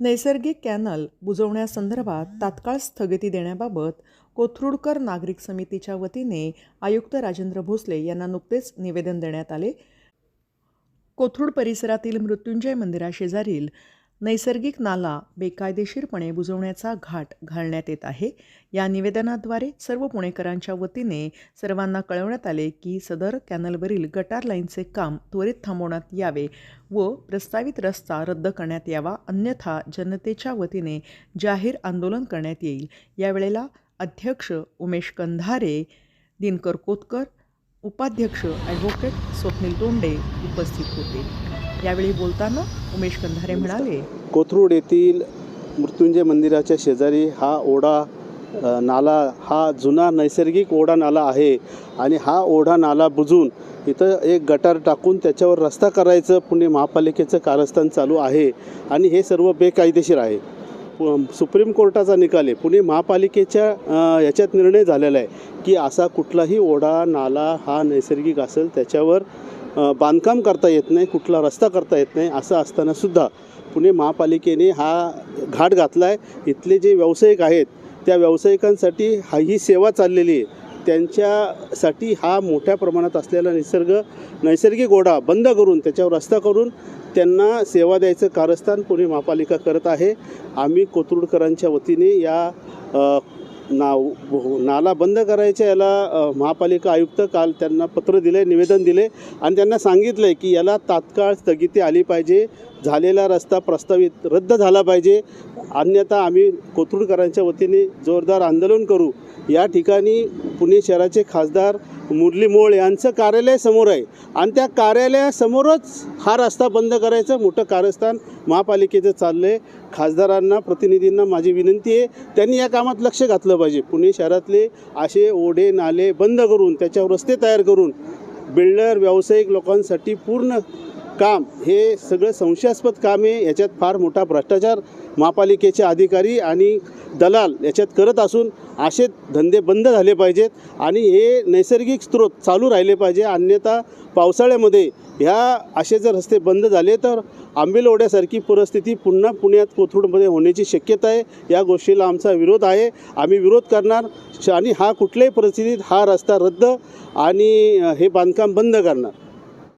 नैसर्गिक कॅनल बुजवण्यासंदर्भात तात्काळ स्थगिती देण्याबाबत कोथरूडकर नागरिक समितीच्या वतीने आयुक्त राजेंद्र भोसले यांना नुकतेच निवेदन देण्यात आले. कोथरूड परिसरातील मृत्युंजय मंदिराशेजारील नैसर्गिक नाला बेकायदेशीरपणे बुजवण्याचा घाट घालण्यात येत आहे. या निवेदनाद्वारे सर्व पुणेकरांच्या वतीने सर्वांना कळवण्यात आले की सदर कॅनलवरील गटार लाईनचे काम त्वरित थांबवण्यात यावे व प्रस्तावित रस्ता रद्द करण्यात यावा अन्यथा जनतेच्या वतीने जाहीर आंदोलन करण्यात येईल. यावेळेला अध्यक्ष उमेश कंधारे दिनकर कोतकर उपाध्यक्ष ॲडव्होकेट स्वप्नील तोंडे उपस्थित होते. यावेळी बोलताना उमेश कंधारे म्हणाले कोथरूड येथील मृत्युंजय मंदिराच्या शेजारी हा ओढा नाला हा जुना नैसर्गिक ओढा नाला आहे आणि हा ओढा नाला बुजून इथं एक गटार टाकून त्याच्यावर रस्ता करायचं पुणे महापालिकेचं कारस्थान चालू आहे आणि हे सर्व बेकायदेशीर आहे. सुप्रीम कोर्टाचा निकाल आहे. पुणे महापालिकेच्या याच्यात निर्णय झालेला आहे की असा कुठलाही ओढा नाला हा नैसर्गिक असेल त्याच्यावर बांधकाम करता येत नाही कुठला रस्ता करता येत नाही असं असतानासुद्धा पुणे महापालिकेने हा घाट घातला आहे इथले जे व्यावसायिक आहेत त्या व्यावसायिकांसाठी हा ही सेवा चाललेली आहे. त्यांच्यासाठी हा मोठ्या प्रमाणात असलेला निसर्ग नैसर्गिक ओढा बंद करून त्याच्यावर रस्ता करून त्यांना सेवा द्यायचं कारस्थान पुणे महापालिका करत आहे. आम्ही कोथरूडकरांच्या वतीने या नाव नाला बंद करायच्या याला महापालिका आयुक्त काल त्यांना पत्र दिले निवेदन दिले आणि त्यांना सांगितलं आहे की याला तात्काळ स्थगिती आली पाहिजे झालेला रस्ता प्रस्तावित रद्द झाला पाहिजे. अन्यथा आम्ही कोथरूडकरांच्या वतीने जोरदार आंदोलन करू. या ठिकाणी पुणे शहराचे खासदार मुरली मोळ यांचं कार्यालय समोर आहे. आणि त्या कार्यालयासमोरच हा रस्ता बंद करायचं मोठं कारस्थान महापालिकेचं चाललं आहे खासदारांना प्रतिनिधींना माझी विनंती आहे त्यांनी या कामात लक्ष घातलं पाहिजे. पुणे शहरातले असे ओढे नाले बंद करून त्याच्यावर रस्ते तयार करून बिल्डर व्यावसायिक लोकांसाठी पूर्ण काम हे सगळं संशयास्पद काम आहे. याच्यात फार मोठा भ्रष्टाचार महापालिकेचे अधिकारी आणि दलाल याच्यात करत असून असे धंदे बंद झाले पाहिजेत आणि हे नैसर्गिक स्रोत चालू राहिले पाहिजे. अन्यथा पावसाळ्यामध्ये ह्या असे जर रस्ते बंद झाले तर आंबेलवड्यासारखी परिस्थिती पुन्हा पुण्यात कोथरूडमध्ये होण्याची शक्यता आहे. या गोष्टीला आमचा विरोध आहे. आम्ही विरोध करणार श- आणि हा कुठल्याही परिस्थितीत हा रस्ता रद्द आणि हे बांधकाम बंद करणार.